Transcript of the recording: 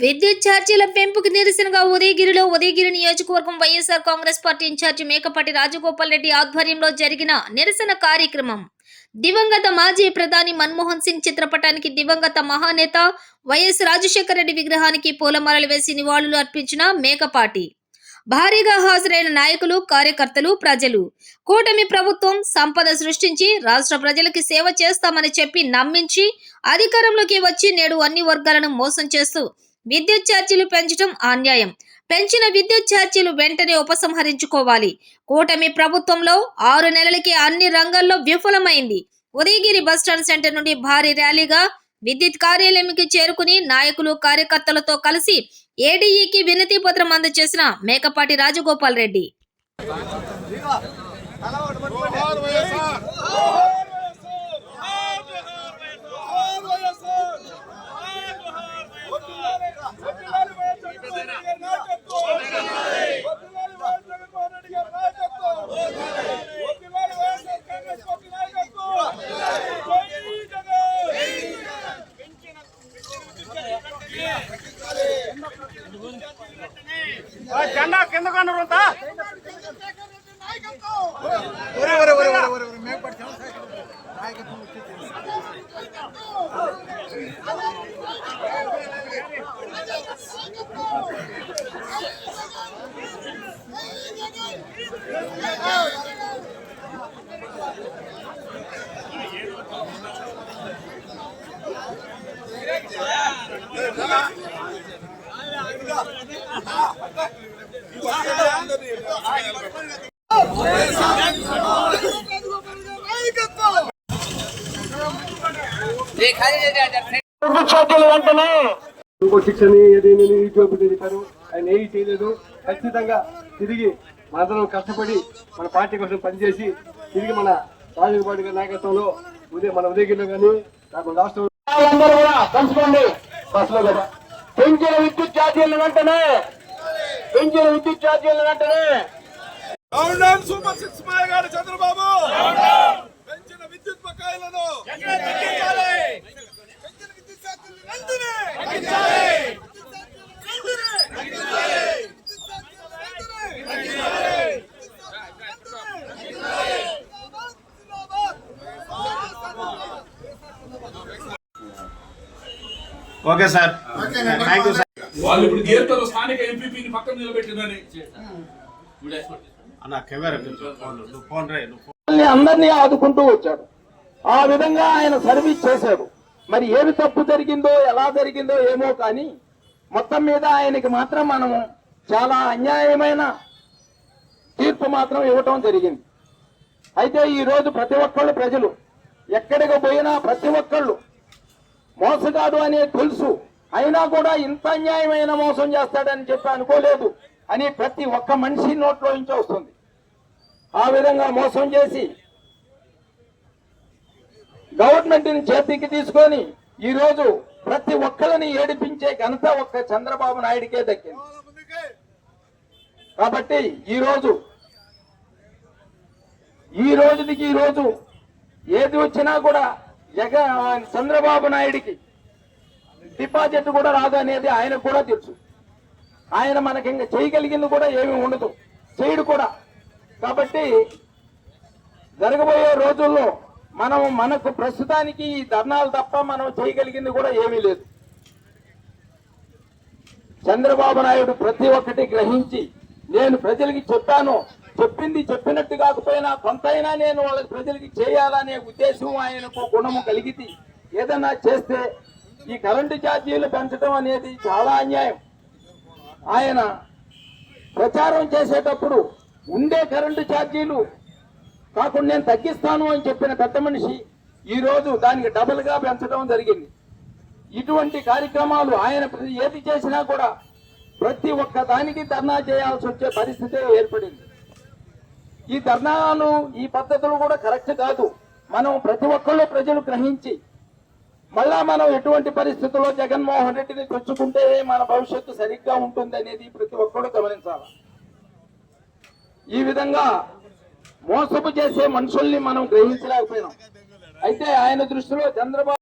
విద్యుత్ ఛార్జీల పెంపుకు నిరసనగా ఉదయగిరిలో ఉదయగిరి నియోజకవర్గం YSR Congress party incharge Mekapati Rajagopal Reddy ఆధ్వర్యంలో జరిగిన నిరసన కార్యక్రమం. దివంగత మాజీ ప్రధాని మన్మోహన్ సింగ్ చిత్రపటానికి దివంగత మహానేత వైఎస్ రాజశేఖర రెడ్డి విగ్రహానికి పూలమాలలు వేసి నివాళులు అర్పించిన మేకపాటి. భారీగా హాజరైన నాయకులు కార్యకర్తలు ప్రజలు. కూటమి ప్రభుత్వం సంపద సృష్టించి రాష్ట్ర ప్రజలకి సేవ చేస్తామని చెప్పి నమ్మించి అధికారంలోకి వచ్చి నేడు అన్ని వర్గాలను మోసం చేస్తూ విద్యుత్ ఛార్జీలు పెంచడం అన్యాయం. పెంచిన విద్యుత్ ఛార్జీలు వెంటనే ఉపసంహరించుకోవాలి. కూటమి ప్రభుత్వంలో ఆరు నెలలకే అన్ని రంగాల్లో విఫలమైంది. ఉదయగిరి బస్టాండ్ సెంటర్ నుండి భారీ ర్యాలీగా విద్యుత్ కార్యాలయంకి చేరుకుని నాయకులు కార్యకర్తలతో కలిసి ఏడీఈకి వినతి పత్రం అందజేసిన Mekapati Rajagopal Reddy. we're going to run ఛార్జీలు వెంటనే ఇంకో ఏదైనా నిరుద్యోగులు తెలిపారు ఆయన ఏమి చేయలేదు ఖచ్చితంగా తిరిగి మనందరం కష్టపడి మన పార్టీ కోసం పనిచేసి తిరిగి మన రాజీవ్ పార్టీ గారి నాయకత్వంలో ఉదయం మన ఉదయగిరిలో కానీ నాకు రాష్ట్రం కూడా కలుసుకోండి బస్సులో కదా పెంచిన విద్యుత్ ఛార్జీలను వెంటనే పెంచిన విద్యుత్ ఛార్జీలను వెంటనే. డౌన్ డౌన్ సూపర్ సిక్స్ మాయగాడు చంద్రబాబు. పెంచిన విద్యుత్ బకాయిలను. ఛార్జీలు okay sir thank you sir వాళ్ళు ఇప్పుడు గీర్తలు స్థానిక ఎంపీపీని పక్కన నిలబెట్టినని అందరినీ ఆదుకుంటూ వచ్చాడు. ఆ విధంగా ఆయన సర్వీస్ చేశాడు. మరి ఏమి తప్పు జరిగిందో ఎలా జరిగిందో ఏమో కానీ మొత్తం మీద ఆయనకి మాత్రం మనము చాలా అన్యాయమైన తీర్పు మాత్రం ఇవ్వటం జరిగింది. అయితే ఈ రోజు ప్రతి ఒక్కళ్ళు ప్రజలు ఎక్కడికి పోయినా ప్రతి ఒక్కళ్ళు మోసగాడు అనే తెలుసు అయినా కూడా ఇంత అన్యాయమైన మోసం చేస్తాడని చెప్పి అనుకోలేదు. అని ప్రతి ఒక్క మనిషి నోట్లో నుంచి వస్తుంది. ఆ విధంగా మోసం చేసి గవర్నమెంట్ని చేతికి తీసుకొని ఈ రోజు ప్రతి ఒక్కరిని ఏడిపించే ఘనత ఒక్క చంద్రబాబు నాయుడికే దక్కింది. కాబట్టి ఈ రోజు ఈ రోజుకి ఈ రోజు ఏది వచ్చినా కూడా జగ చంద్రబాబు నాయుడికి డిపాజిట్ కూడా రాదు అనేది ఆయనకు కూడా తెలుసు. ఆయన మనకి ఇంకా చేయగలిగింది కూడా ఏమీ ఉండదు. చేయడు కూడా. కాబట్టి జరగబోయే రోజుల్లో మనం మనకు ప్రస్తుతానికి ఈ ధర్నాలు తప్ప మనం చేయగలిగింది కూడా ఏమీ లేదు. చంద్రబాబు నాయుడు ప్రతి ఒక్కటి గ్రహించి నేను ప్రజలకి చెప్పాను చెప్పింది చెప్పినట్టు కాకపోయినా కొంతైనా నేను వాళ్ళకి ప్రజలకి చేయాలనే ఉద్దేశం ఆయనకు గుణము కలిగితే ఏదన్నా చేస్తే ఈ కరెంటు ఛార్జీలు పెంచడం అనేది చాలా అన్యాయం. ఆయన ప్రచారం చేసేటప్పుడు ఉండే కరెంటు ఛార్జీలు కాకుండా నేను తగ్గిస్తాను అని చెప్పిన పెద్ద మనిషి ఈ రోజు దానికి డబుల్గా పెంచడం జరిగింది. ఇటువంటి కార్యక్రమాలు ఆయన ప్రతి- ఏది చేసినా కూడా ప్రతి ఒక్క దానికి ధర్నా చేయాల్సి వచ్చే పరిస్థితి ఏర్పడింది. ఈ ధర్నాలు ఈ పద్ధతులు కూడా కరెక్ట్ కాదు. మనం ప్రతి ఒక్కళ్ళు ప్రజలు గ్రహించి మళ్ళా మనం ఎటువంటి పరిస్థితుల్లో జగన్మోహన్ రెడ్డిని తెచ్చుకుంటే మన భవిష్యత్తు సరిగ్గా ఉంటుంది అనేది ప్రతి ఒక్కరు గమనించాలి. ఈ విధంగా మోసపు చేసే మనుషుల్ని మనం గ్రహించలేకపోయినాం. అయితే ఆయన దృష్టిలో చంద్రబాబు